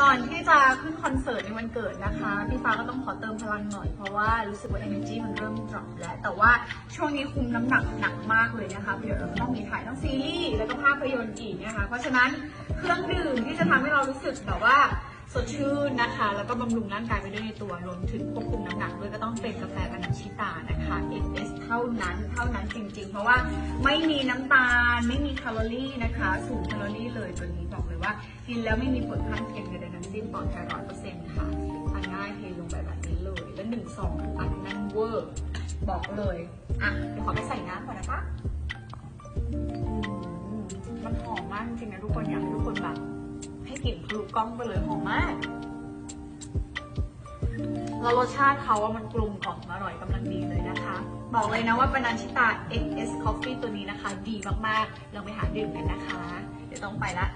ก่อนที่จะขึ้นคอนเสิร์ตในวันเกิดนะคะ พี่ฟ้าก็ต้องขอเติมพลังหน่อยเพราะว่ารู้สึกว่า energy มันเริ่มดรอปแล้ว แต่ว่าช่วงนี้คุมน้ำหนักหนักมากเลยนะคะเดี๋ยวเราต้องมีถ่ายทั้งซีรีส์แล้วก็ภาพยนตร์อีกนะคะ เพราะฉะนั้นเครื่องดื่มที่จะทำให้เรารู้สึกแบบว่าสดชื่นนะคะ แล้วก็บำรุงร่างกายไปด้วยในตัวรวมถึงควบคุมน้ำหนักด้วยก็ต้องเป็นกาแฟบานาชิตานะ ท่านั้นเท่านั้นจริง ๆ เพราะว่าไม่มีน้ำตาล ไม่มีแคลอรี่นะคะสูงแคลอรี่เลยตัวนี้บอกเลยว่า กินแล้วไม่มีผลข้างเคียงใดๆทั้งสิ้นปลอดภัยร้อยเปอร์เซ็นต์ค่ะทานง่ายเทลงไปแบบนี้เลยแล้วหนึ่งซองอันนั่นเวอร์ บอกเลยอะเดี๋ยวขอไปใส่น้ำก่อนนะคะอืมมันหอมมากจริงๆนะทุกคนอยากให้ทุกคนแบบให้กลิ่นทะลุกล้องไปเลยหอมมาก แล้วรสชาติเขาว่ามันกลมกล่อมอร่อยกำลังดีเลยนะคะ บอกเลยนะว่าปานันชิตา XS Coffee ตัวนี้นะคะ ดีมากๆลองไปหาดื่มกันนะคะ เดี๋ยวต้องไปละ